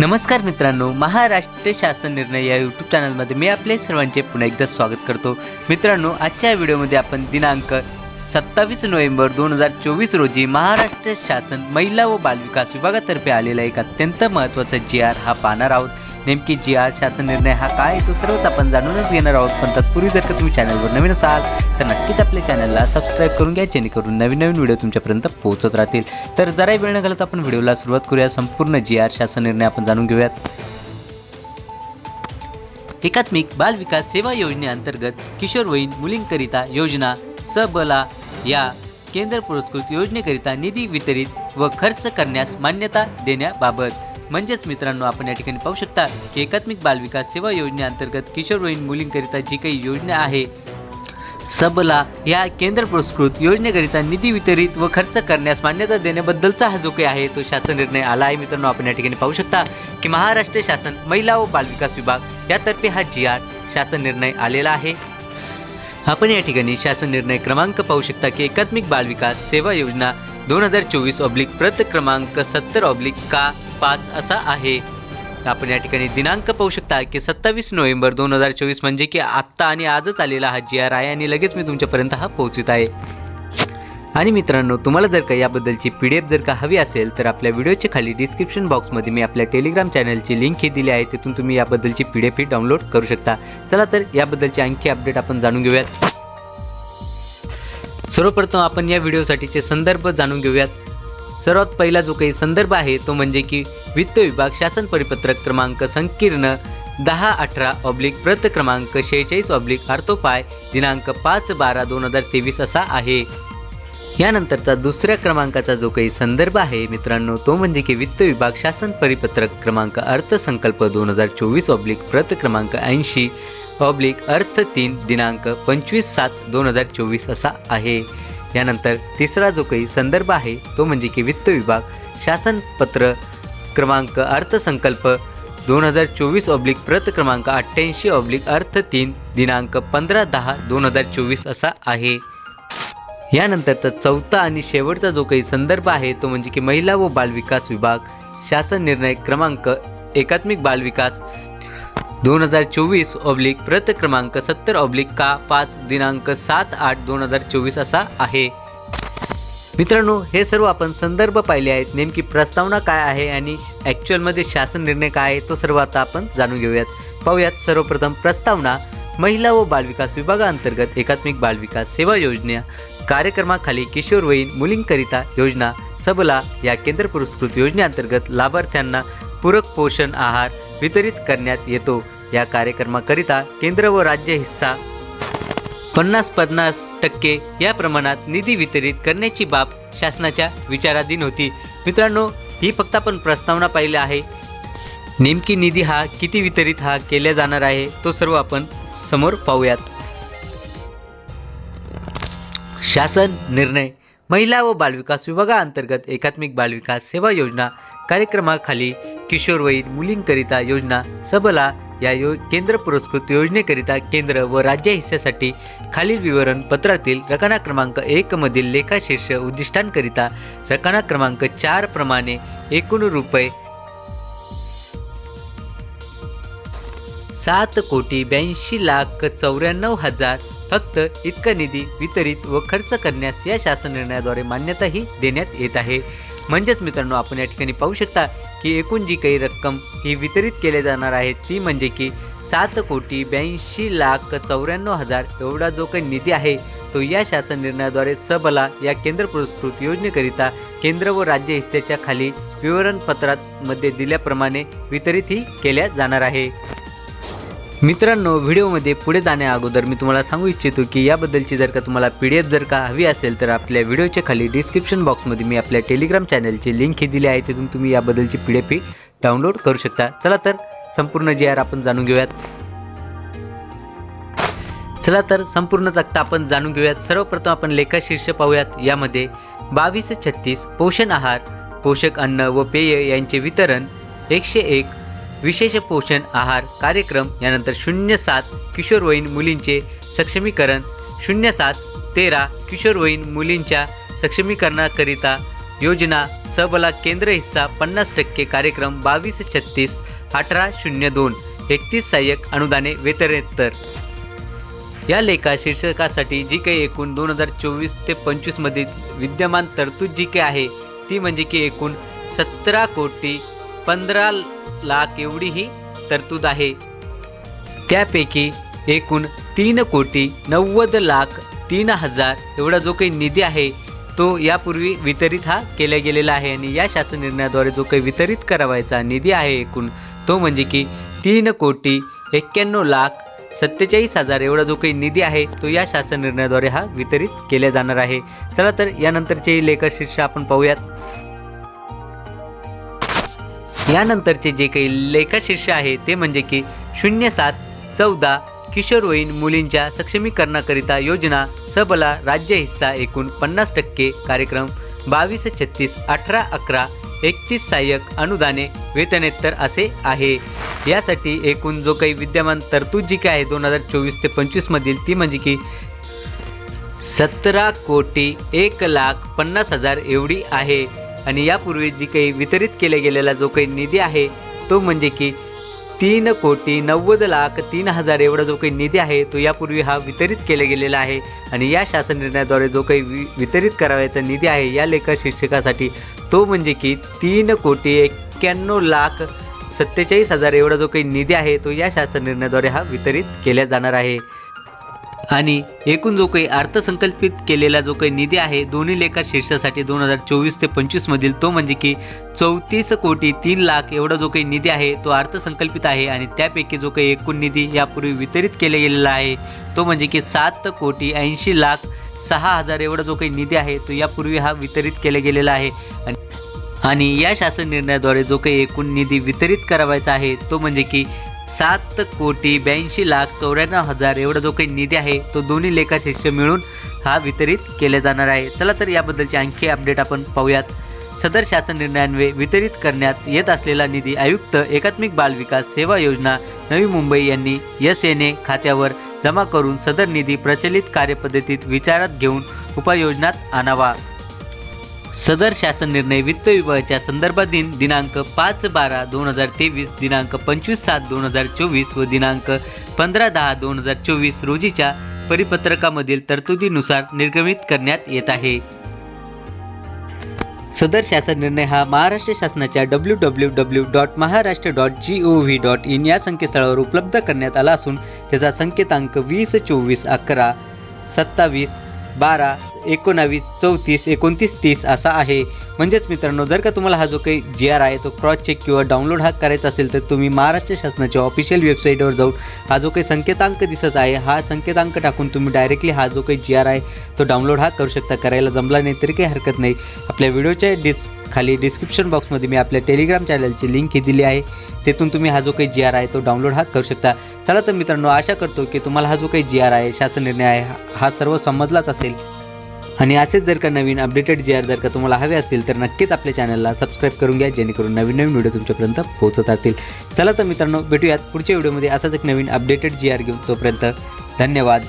नमस्कार मित्रांनो महाराष्ट्र शासन निर्णय या यूट्यूब चॅनलमध्ये मी आपले सर्वांचे पुन्हा एकदा स्वागत करतो. मित्रांनो आजच्या व्हिडिओमध्ये आपण दिनांक सत्तावीस नोव्हेंबर दोन हजार चोवीस रोजी महाराष्ट्र शासन महिला व बालविकास विभागातर्फे आलेला एक अत्यंत महत्त्वाचा जी आर हा पाहणार आहोत. नेमकी जी आर शासन निर्णय हा काय आहे तो सर्वच आपण जाणूनच घेणार आहोत. पण तत्पूर्वी जर का तुम्ही चॅनलवर नवीन असाल तर नक्कीच आपल्या चॅनलला सबस्क्राईब करून घ्या जेणेकरून नवीन नवीन व्हिडिओ तुमच्यापर्यंत पोहोचत राहतील. तर जराही वेळ न घालत आपण व्हिडिओला सुरुवात करूया. संपूर्ण जी आर शासन निर्णय आपण जाणून घेऊयात. एकात्मिक बाल विकास सेवा योजनेअंतर्गत किशोरवयीन मुलींकरिता योजना सबला या केंद्र पुरस्कृत योजनेकरिता निधी वितरित व खर्च करण्यास मान्यता देण्याबाबत म्हणजेच मित्रांनो आपण या ठिकाणी पाहू शकता की एकात्मिक बालविकास सेवा योजनेअंतर्गत किशोरवयीन मुलींकरिता जी काही योजना आहे सबला या केंद्र पुरस्कृत योजनेकरिता निधी वितरित व खर्च करण्यास मान्यता देण्याबद्दलचा हा जो काही आहे तो शासन निर्णय आला आहे. मित्रांनो आपण या ठिकाणी पाहू शकता की महाराष्ट्र शासन महिला व बालविकास विभाग यातर्फे हा जी आर शासन निर्णय आलेला आहे. आपण या ठिकाणी शासन निर्णय क्रमांक पाहू शकता की एकात्मिक बालविकास सेवा योजना दोन हजार चोवीस ऑब्लिक प्रत क्रमांक सत्तर ऑब्लिक का पाच असा आहे. आपण या ठिकाणी दिनांक पाहू शकता की सत्तावीस नोव्हेंबर दोन हजार चोवीस म्हणजे की आत्ता आणि आजच आलेला हा जी आर आहे आणि लगेच मी तुमच्यापर्यंत हा पोहोचवित आहे. आणि मित्रांनो तुम्हाला जर का याबद्दलची पी डी एफ जर का हवी असेल तर आपल्या व्हिडिओच्या खाली डिस्क्रिप्शन बॉक्समध्ये मी आपल्या टेलिग्राम चॅनलची लिंक ही दिली आहे. तिथून तुम्ही याबद्दलची पी डी एफ ही डाउनलोड करू शकता. चला तर याबद्दलची आणखी अपडेट आपण जाणून घेऊयात. सर्वप्रथम आपण या व्हिडिओसाठीचे संदर्भ जाणून घेऊयात. सर्वात पहिला जो काही संदर्भ आहे तो म्हणजे की वित्त विभाग शासन परिपत्रक क्रमांक संकीर्ण दहा अठरा ऑब्लिक प्रत क्रमांक शेहेचाळीस ऑब्लिक आर्थोपाय दिनांक पाच बारा दोन हजार तेवीस असा आहे. यानंतरचा दुसऱ्या क्रमांकाचा जो काही संदर्भ आहे मित्रांनो तो म्हणजे की वित्त विभाग शासन परिपत्रक क्रमांक अर्थसंकल्प दोन हजार चोवीस ऑब्लिक प्रत क्रमांक ऐंशी ऑब्लिक अर्थ तीन दिनांक पंचवीस सात दोन हजार चोवीस असा आहे. यानंतर तिसरा जो काही संदर्भ आहे तो म्हणजे की वित्त विभाग शासनपत्र क्रमांक अर्थसंकल्प दोन हजार चोवीस ऑब्लिक प्रत क्रमांक अठ्ठ्याऐंशी ऑब्लिक अर्थ तीन दिनांक पंधरा दहा दोन हजार चोवीस असा आहे. यानंतरचा चौथा आणि शेवटचा जो काही संदर्भ आहे तो म्हणजे की महिला व बालविकास विभाग शासन निर्णय क्रमांक एकात्मिक बालविकास दोन हजार चोवीस ऑब्लिक प्रत क्रमांक सत्तर ऑब्लिक का पाच दिनांक सात आठ दोन हजार चोवीस असा आहे. मित्रांनो हे सर्व आपण संदर्भ पाहिले आहेत. नेमकी प्रस्तावना काय आहे आणि ॲक्च्युअलमध्ये शासन निर्णय काय आहे तो सर्व आता आपण जाणून घेऊयात. पाहूयात सर्वप्रथम प्रस्तावना. महिला व बालविकास विभागाअंतर्गत एकात्मिक बालविकास सेवा योजना कार्यक्रमाखाली किशोरवयीन मुलींकरिता योजना सबला या केंद्र पुरस्कृत योजनेअंतर्गत लाभार्थ्यांना पूरक पोषण आहार वितरित करण्यात येतो. या कार्यक्रमाकरिता केंद्र व राज्य हिस्सा पन्नास पन्नास टक्के या प्रमाणात निधी वितरित करण्याची बाब शासनाच्या विचाराधीन होती. मित्रांनो ही फक्त आपण प्रस्तावना पाहिली आहे. नेमकी निधी हा किती वितरित हा केला जाणार आहे तो सर्व आपण समोर पाहूयात. शासन निर्णय. महिला व बालविकास विभागाअंतर्गत एकात्मिक बालविकास सेवा योजना कार्यक्रमाखाली किशोरवयीन मुलींकरिता योजना सबला या यो केंद्र पुरस्कृत योजनेकरिता केंद्र व राज्य हिस्स्यासाठी खालील विवरण पत्रातील रकाना क्रमांक एक मधील लेखाशीर्ष उद्दिष्टांकरिता रकाना क्रमांक चार प्रमाणे एकूण रुपये सात कोटी ब्याऐंशी लाख चौऱ्याण्णव हजार फक्त इतका निधी वितरित व खर्च करण्यास या शासन निर्णयाद्वारे मान्यताही देण्यात येत आहे. म्हणजेच मित्रांनो आपण या ठिकाणी पाहू शकता की एकूण जी काही रक्कम ही वितरित केल्या जाणार आहे ती म्हणजे की सात कोटी ब्याऐंशी लाख चौऱ्याण्णव हजार एवढा जो काही निधी आहे तो या शासन निर्णयाद्वारे सबला या केंद्र पुरस्कृत योजनेकरिता केंद्र व राज्य हिस्सेच्या खाली विवरणपत्रामध्ये दिल्याप्रमाणे वितरितही केल्या जाणार आहे. मित्रांनो व्हिडिओमध्ये पुढे जाण्या अगोदर मी तुम्हाला सांगू इच्छितो की याबद्दलची जर का तुम्हाला पी डी एफ जर का हवी असेल तर आपल्या व्हिडिओच्या खाली डिस्क्रिप्शन बॉक्समध्ये मी आपल्या टेलिग्राम चॅनलची लिंक ही दिली आहे. तिथून तुम्ही याबद्दलची पी डी एफ ही डाउनलोड करू शकता. चला तर संपूर्ण जी आर आपण जाणून घेऊयात. चला तर संपूर्ण तक्ता आपण जाणून घेऊयात. सर्वप्रथम आपण लेखाशीर्ष पाहूयात. यामध्ये बावीस छत्तीस पोषण आहार पोषक अन्न व पेय यांचे वितरण एकशे एक विशेष पोषण आहार कार्यक्रम यानंतर शून्य सात किशोरवयीन मुलींचे सक्षमीकरण शून्य सात तेरा किशोरवयीन मुलींच्या सक्षमीकरणाकरिता योजना सबला केंद्र हिस्सा पन्नास टक्के कार्यक्रम बावीस छत्तीस अठरा शून्य दोन एकतीस सहाय्यक अनुदाने वेतरेतर या लेखा शीर्षकासाठी जी काही एकूण दोन हजार चोवीस ते पंचवीसमध्ये विद्यमान तरतूद जी काही आहे. ती म्हणजे की एकूण सतरा कोटी पंधरा लाख एवढी ही तरतूद आहे. त्यापैकी एकूण तीन कोटी नव्वद लाख तीन हजार एवढा जो काही निधी आहे तो यापूर्वी वितरित हा केला गेलेला आहे आणि या शासन निर्णयाद्वारे जो काही वितरित करावायचा निधी आहे एकूण तो म्हणजे की तीन कोटी एक्क्याण्णव लाख सत्तेचाळीस हजार एवढा जो काही निधी आहे तो या शासन निर्णयाद्वारे हा वितरित केला जाणार आहे. चला तर यानंतरचे लेखा शीर्ष आपण पाहूयात. यानंतरचे जे काही लेखाशीर्ष आहे ते म्हणजे की शून्य सात चौदा किशोरवयीन मुलींच्या सक्षमीकरणाकरिता योजना सबला राज्य हिस्सा एकूण पन्नास टक्के कार्यक्रम बावीस छत्तीस अठरा अकरा एकतीस सहाय्यक अनुदाने वेतनेतर असे आहे. यासाठी एकूण जो काही विद्यमान तरतूद जी काय आहे दोन हजार चोवीस ते पंचवीसमधील ती म्हणजे की सतरा कोटी एक लाख पन्नास हजार एवढी आहे. आणि यापूर्वी जी काही वितरित केला गेलेला जो काही निधी आहे तो म्हणजे की तीन कोटी नव्वद लाख तीन हजार एवढा जो काही निधी आहे तो यापूर्वी हा वितरित केला गेलेला आहे. आणि या शासन निर्णयाद्वारे जो काही वि वितरित करावायचा निधी आहे या लेखा शिक्षकासाठी तो म्हणजे की तीन कोटी एक्क्याण्णव लाख सत्तेचाळीस हजार एवढा जो काही निधी आहे तो या शासन निर्णयाद्वारे हा वितरित केला जाणार आहे. आणि एकूण जो काही अर्थसंकल्पित केलेला जो काही निधी आहे दोन्ही लेखा शीर्षासाठी दोन हजार चोवीस ते पंचवीसमधील तो म्हणजे की चौतीस कोटी तीन लाख एवढा जो काही निधी आहे तो अर्थसंकल्पित आहे आणि त्यापैकी जो काही एकूण निधी यापूर्वी वितरित केला गेलेला आहे तो म्हणजे की सात कोटी ऐंशी लाख सहा हजार एवढा जो काही निधी आहे तो यापूर्वी हा वितरित केला गेलेला आहे. आणि आणि या शासन निर्णयाद्वारे जो काही एकूण निधी वितरित करावायचा आहे तो म्हणजे की सात कोटी ब्याऐंशी लाख चौऱ्याण्णव हजार एवढा जो काही निधी आहे तो दोन्ही लेखाशीर्ष मिळून हा वितरित केला जाणार आहे. चला तर याबद्दलचे आणखी अपडेट आपण पाहूयात. सदर शासन निर्णयान्वये वितरित करण्यात येत असलेला निधी आयुक्त एकात्मिक बाल विकास सेवा योजना नवी मुंबई यांनी एस एन ए खात्यावर जमा करून सदर निधी प्रचलित कार्यपद्धतीत विचारात घेऊन उपाययोजनात आणावा. सदर शासन निर्णय वित्त विभागाच्या संदर्भातील दिनांक पाच बारा दोन हजार तेवीस दिनांक पंचवीस सात दोन हजार चोवीस व दिनांक पंधरा दहा दोन हजार चोवीस रोजीच्या परिपत्रकामधील तरतुदीनुसार निर्गमित करण्यात येत आहे. सदर शासन निर्णय हा महाराष्ट्र शासनाच्या W W W dot Maharashtra dot G O V dot in या संकेतस्थळावर उपलब्ध करण्यात आला असून त्याचा संकेतांक वीस चोवीस अकरा सत्तावीस बारा एकोणावीस चौतीस एकोणतीस तीस असा आहे. म्हणजेच मित्रांनो जर का तुम्हाला हा जो काही जी आर आहे तो क्रॉस चेक किंवा डाउनलोड हा करायचा असेल तर तुम्ही महाराष्ट्र शासनाच्या ऑफिशियल वेबसाईटवर जाऊन हा जो काही संकेतांक दिसत आहे हा संकेतांक टाकून तुम्ही डायरेक्टली हा जो काही जी आर आहे तो डाउनलोड हा करू शकता. करायला जमला नाही तरी काही हरकत नाही. आपल्या व्हिडिओच्या डिस खाली डिस्क्रिप्शन बॉक्समध्ये मी आपल्या टेलिग्राम चॅनलची लिंक ही दिली आहे. तेथून तुम्ही हा जो काही जी आर आहे तो डाउनलोड हा करू शकता. चला तर मित्रांनो आशा करतो की तुम्हाला हा जो काही जी आर आहे शासन निर्णय आहे हा- हा सर्व समजलाच असेल. आणि असेच जर का नवीन अपडेटेड जी आर जर का तुम्हाला हवे असतील तर नक्कीच आपल्या चॅनलला सबस्क्राईब करून घ्या जेणेकरून नवीन नवीन व्हिडिओ तुमच्यापर्यंत पोहोचत राहतील. चला तर मित्रांनो भेटूयात पुढच्या व्हिडिओमध्ये असाच एक नवीन अपडेटेड जी आर घेऊन. तोपर्यंत धन्यवाद.